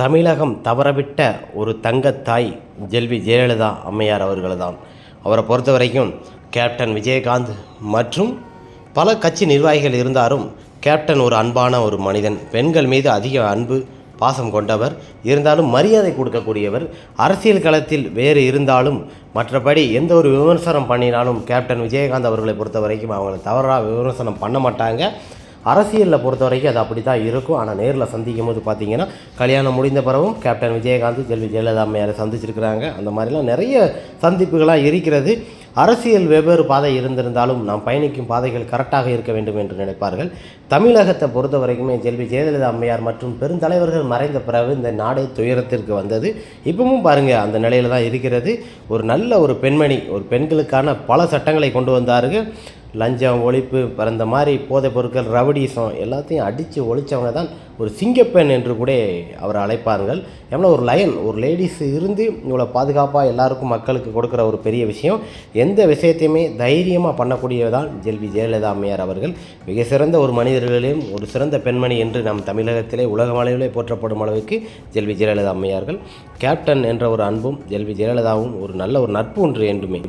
தமிழகம் தவறவிட்ட ஒரு தங்கத்தாய் ஜெல்வி ஜெயலலிதா அம்மையார் அவர்கள் தான் அவரை பொறுத்த வரைக்கும் கேப்டன் விஜயகாந்த் மற்றும் பல கட்சி நிர்வாகிகள் இருந்தாலும் கேப்டன் ஒரு அன்பான ஒரு மனிதன். பெண்கள் மீது அதிக அன்பு பாசம் கொண்டவர். இருந்தாலும் மரியாதை கொடுக்கக்கூடியவர். அரசியல் களத்தில் வேறு இருந்தாலும் மற்றபடி எந்த ஒரு விமர்சனம் பண்ணினாலும் கேப்டன் விஜயகாந்த் அவர்களை பொறுத்த வரைக்கும் அவங்களை தவறாக விமர்சனம் பண்ண மாட்டாங்க. அரசியலில் பொறுத்த வரைக்கும் அது அப்படி தான் இருக்கும். ஆனால் நேரில் சந்திக்கும் போது பார்த்தீங்கன்னா கல்யாணம் முடிந்த பிறகும் கேப்டன் விஜயகாந்த் செல்வி ஜெயலலிதா அம்மையாரை சந்திச்சிருக்கிறாங்க. அந்த மாதிரிலாம் நிறைய சந்திப்புகளாக இருக்கிறது. அரசியல் வெவ்வேறு பாதை இருந்திருந்தாலும் நாம் பயணிக்கும் பாதைகள் கரெக்டாக இருக்க வேண்டும் என்று நினைப்பார்கள். தமிழகத்தை பொறுத்த வரைக்குமே செல்வி ஜெயலலிதா அம்மையார் மற்றும் பெருந்தலைவர்கள் மறைந்த பிறகு இந்த நாடே துயரத்திற்கு வந்தது. இப்பவும் பாருங்கள் அந்த நிலையில் தான் இருக்கிறது. ஒரு நல்ல ஒரு பெண்மணி ஒரு பெண்களுக்கான பல சட்டங்களை கொண்டு வந்தார்கள். லஞ்சம் ஒழிப்பு பிறந்த மாதிரி போதைப் பொருட்கள் ரவுடிசம் எல்லாத்தையும் அடித்து ஒழிச்சவங்க தான் ஒரு சிங்கப்பெண் என்று கூட அவரை அழைப்பார்கள். எவ்வளோ ஒரு லயன் ஒரு லேடிஸ் இருந்து இவ்வளோ பாதுகாப்பாக எல்லாருக்கும் மக்களுக்கு கொடுக்குற ஒரு பெரிய விஷயம். எந்த விஷயத்தையுமே தைரியமாக பண்ணக்கூடியதான் ஜெல்வி ஜெயலலிதா அம்மையார் அவர்கள். மிக சிறந்த ஒரு மனிதர்களிலும் ஒரு சிறந்த பெண்மணி என்று நம் தமிழகத்திலே உலக அளவிலே போற்றப்படும் அளவுக்கு ஜெல்வி ஜெயலலிதா அம்மையார்கள். கேப்டன் என்ற ஒரு அன்பும் ஜெல்வி ஜெயலலிதாவும் ஒரு நல்ல ஒரு நட்பு ஒன்று என்றுமே.